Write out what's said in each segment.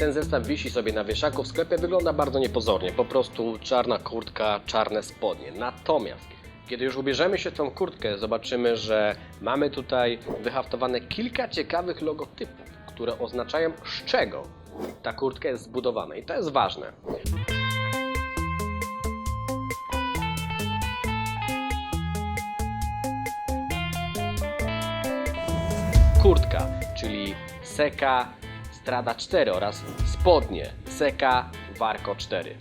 ten zestaw wisi sobie na wieszaku w sklepie, wygląda bardzo niepozornie. Po prostu czarna kurtka, czarne spodnie. Natomiast kiedy już ubierzemy się tą kurtkę, zobaczymy, że mamy tutaj wyhaftowane kilka ciekawych logotypów, które oznaczają z czego ta kurtka jest zbudowana. I to jest ważne. kurtka, czyli Seka Strada 4 oraz spodnie Seka Warko 4.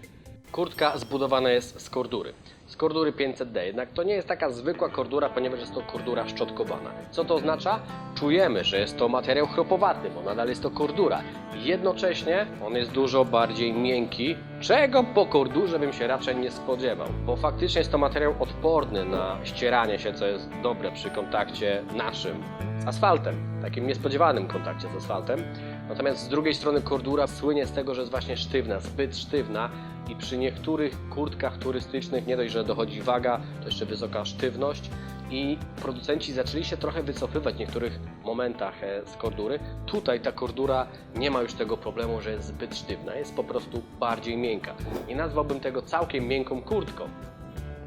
Kurtka zbudowana jest z kordury. Z kordury 500D, jednak to nie jest taka zwykła kordura, ponieważ jest to kordura szczotkowana. Co to oznacza? Czujemy, że jest to materiał chropowaty, bo nadal jest to kordura. Jednocześnie on jest dużo bardziej miękki, czego po kordurze bym się raczej nie spodziewał, bo faktycznie jest to materiał odporny na ścieranie się, co jest dobre przy kontakcie naszym z asfaltem, takim niespodziewanym kontakcie z asfaltem. Natomiast z drugiej strony kordura słynie z tego, że jest właśnie sztywna, zbyt sztywna i przy niektórych kurtkach turystycznych nie dość, że dochodzi waga, to jeszcze wysoka sztywność i producenci zaczęli się trochę wycofywać w niektórych momentach e, z kordury. Tutaj ta kordura nie ma już tego problemu, że jest zbyt sztywna, jest po prostu bardziej miękka. Nie nazwałbym tego całkiem miękką kurtką,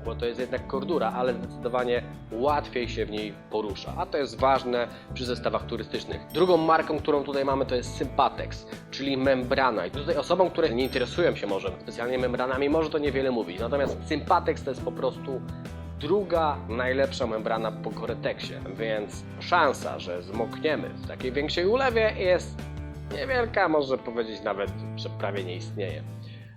bo to jest jednak kordura, ale zdecydowanie łatwiej się w niej porusza. A to jest ważne przy zestawach turystycznych. Drugą marką, którą tutaj mamy, to jest Sympatex, czyli membrana. I tutaj osobom, które nie interesują się może specjalnie membranami, może to niewiele mówić. Natomiast Sympatex to jest po prostu druga najlepsza membrana po Goretexie, więc szansa, że zmokniemy w takiej większej ulewie jest niewielka, może powiedzieć nawet, że prawie nie istnieje.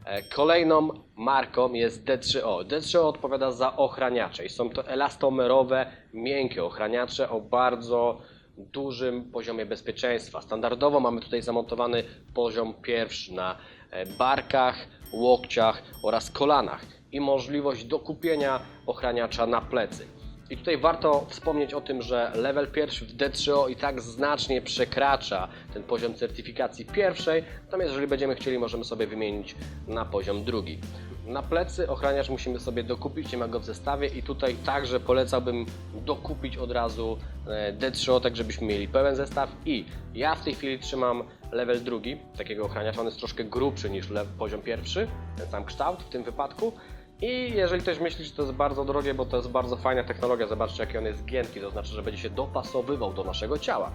E, Kolejną marką jest D3O. D3O odpowiada za ochraniacze i są to elastomerowe, miękkie ochraniacze o bardzo dużym poziomie bezpieczeństwa. Standardowo mamy tutaj zamontowany poziom pierwszy na e, barkach, łokciach oraz kolanach i możliwość dokupienia ochraniacza na plecy. I tutaj warto wspomnieć o tym, że level pierwszy w D3O i tak znacznie przekracza ten poziom certyfikacji pierwszej, natomiast jeżeli będziemy chcieli, możemy sobie wymienić na poziom drugi. Na plecy ochraniacz musimy sobie dokupić, nie ma go w zestawie i tutaj także polecałbym dokupić od razu e, D3O, tak żebyśmy mieli pełen zestaw. I ja w tej chwili trzymam level drugi. Takiego ochraniacza, on jest troszkę grubszy niż poziom pierwszy, ten sam kształt w tym wypadku, i jeżeli ktoś myśli, że to jest bardzo drogie, bo to jest bardzo fajna technologia, zobaczcie jaki on jest giętki, to znaczy, że będzie się dopasowywał do naszego ciała,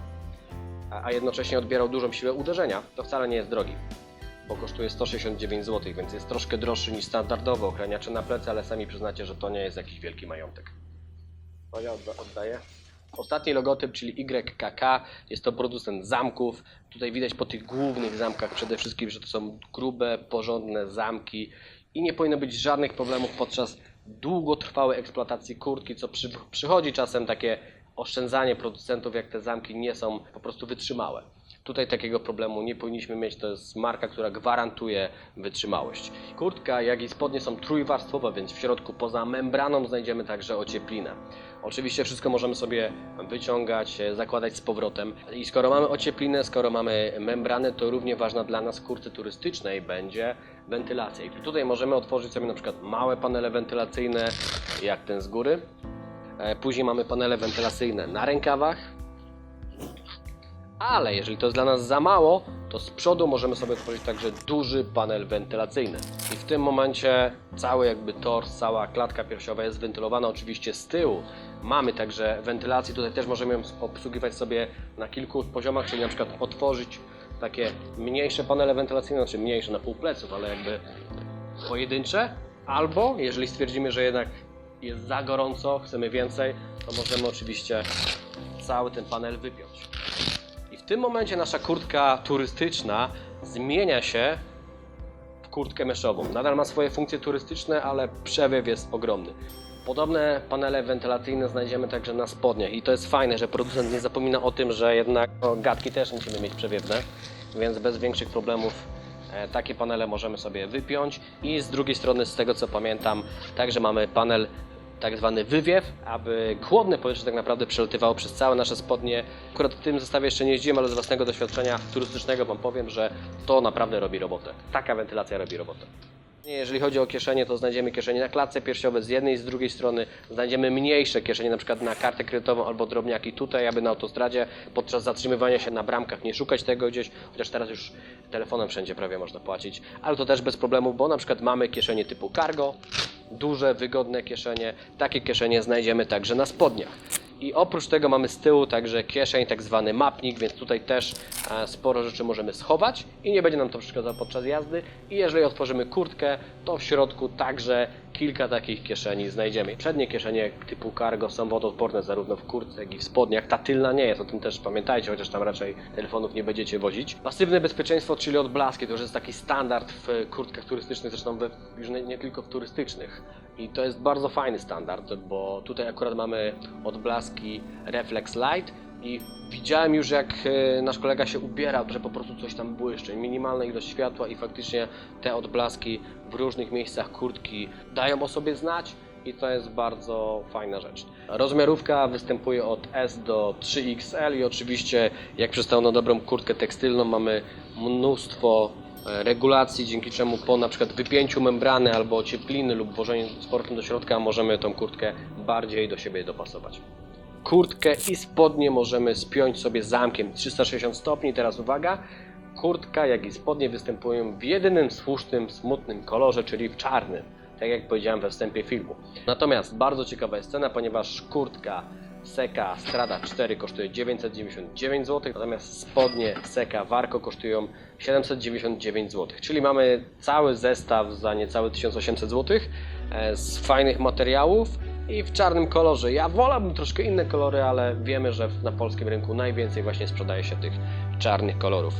a, jednocześnie odbierał dużą siłę uderzenia, to wcale nie jest drogi, bo kosztuje 169 zł, więc jest troszkę droższy niż standardowe ochraniacze na plecy, ale sami przyznacie, że to nie jest jakiś wielki majątek. No ja odda- oddaję. Ostatni logotyp, czyli YKK, jest to producent zamków. Tutaj widać po tych głównych zamkach przede wszystkim, że to są grube, porządne zamki i nie powinno być żadnych problemów podczas długotrwałej eksploatacji kurtki, co przy, przychodzi czasem takie oszczędzanie producentów, jak te zamki nie są po prostu wytrzymałe. Tutaj takiego problemu nie powinniśmy mieć, to jest marka, która gwarantuje wytrzymałość. Kurtka, jak i spodnie są trójwarstwowe, więc w środku poza membraną znajdziemy także ocieplinę. Oczywiście wszystko możemy sobie wyciągać, e, zakładać z powrotem. I skoro mamy ocieplinę, skoro mamy membranę, to równie ważna dla nas w kurce turystycznej będzie wentylacja. I tutaj możemy otworzyć sobie na przykład małe panele wentylacyjne, jak ten z góry. E, Później mamy panele wentylacyjne na rękawach, ale jeżeli to jest dla nas za mało, to z przodu możemy sobie otworzyć także duży panel wentylacyjny. I w tym momencie cały jakby tors, cała klatka piersiowa jest wentylowana oczywiście z tyłu. Mamy także wentylację, tutaj też możemy ją obsługiwać sobie na kilku poziomach, czyli na przykład otworzyć takie mniejsze panele wentylacyjne, znaczy mniejsze na pół pleców, ale jakby pojedyncze, albo jeżeli stwierdzimy, że jednak jest za gorąco, chcemy więcej, to możemy oczywiście cały ten panel wypiąć. Tym momencie nasza kurtka turystyczna zmienia się w kurtkę myszową. Nadal ma swoje funkcje turystyczne, ale przewiew jest ogromny. Podobne panele wentylacyjne znajdziemy także na spodniach i to jest fajne, że producent nie zapomina o tym, że jednak gadki też musimy mieć przewiewne, więc bez większych problemów e, takie panele możemy sobie wypiąć i z drugiej strony, z tego co pamiętam, także mamy panel tak zwany wywiew, aby chłodne powietrze tak naprawdę przelatywało przez całe nasze spodnie. Akurat w tym zestawie jeszcze nie jeździłem, ale z własnego doświadczenia turystycznego Wam powiem, że to naprawdę robi robotę. Taka wentylacja robi robotę. Jeżeli chodzi o kieszenie, to znajdziemy kieszenie na klatce piersiowej z jednej i z drugiej strony. Znajdziemy mniejsze kieszenie, na przykład na kartę kredytową albo drobniaki tutaj, aby na autostradzie podczas zatrzymywania się na bramkach nie szukać tego gdzieś, chociaż teraz już telefonem wszędzie prawie można płacić, ale to też bez problemu, bo na przykład mamy kieszenie typu cargo, duże, wygodne kieszenie. Takie kieszenie znajdziemy także na spodniach. I oprócz tego mamy z tyłu także kieszeń, tak zwany mapnik, więc tutaj też e, sporo rzeczy możemy schować i nie będzie nam to przeszkadzało podczas jazdy. I jeżeli otworzymy kurtkę, to w środku także kilka takich kieszeni znajdziemy. Przednie kieszenie typu cargo są wodoodporne zarówno w kurtce, jak i w spodniach. Ta tylna nie jest, o tym też pamiętajcie, chociaż tam raczej telefonów nie będziecie wozić. Pasywne bezpieczeństwo, czyli odblaski, to już jest taki standard w kurtkach turystycznych, zresztą we, już nie, nie tylko w turystycznych. I to jest bardzo fajny standard, bo tutaj akurat mamy odblaski Reflex Light i widziałem już jak e, nasz kolega się ubierał, że po prostu coś tam błyszczy. Minimalna ilość światła i faktycznie te odblaski w różnych miejscach kurtki dają o sobie znać i to jest bardzo fajna rzecz. Rozmiarówka występuje od S do 3XL i oczywiście jak przystał na dobrą kurtkę tekstylną mamy mnóstwo e, regulacji, dzięki czemu po na przykład wypięciu membrany albo ociepliny lub włożeniu sportem do środka możemy tą kurtkę bardziej do siebie dopasować. Kurtkę i spodnie możemy spiąć sobie zamkiem 360 stopni. Teraz uwaga, kurtka jak i spodnie występują w jedynym słusznym, smutnym kolorze, czyli w czarnym, tak jak powiedziałem we wstępie filmu. Natomiast bardzo ciekawa jest cena, ponieważ kurtka Seka Strada 4 kosztuje 999 zł, natomiast spodnie Seka Warko kosztują 799 zł. Czyli mamy cały zestaw za niecałe 1800 zł e, z fajnych materiałów i w czarnym kolorze. Ja wolałbym troszkę inne kolory, ale wiemy, że na polskim rynku najwięcej właśnie sprzedaje się tych czarnych kolorów.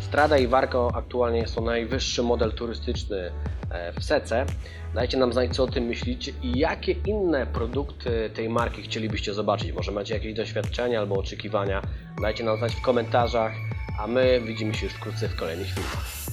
Strada i Warko aktualnie jest to najwyższy model turystyczny e, w Sece. Dajcie nam znać, co o tym myślicie i jakie inne produkty tej marki chcielibyście zobaczyć. Może macie jakieś doświadczenia albo oczekiwania. Dajcie nam znać w komentarzach, a my widzimy się już wkrótce w kolejnych filmach.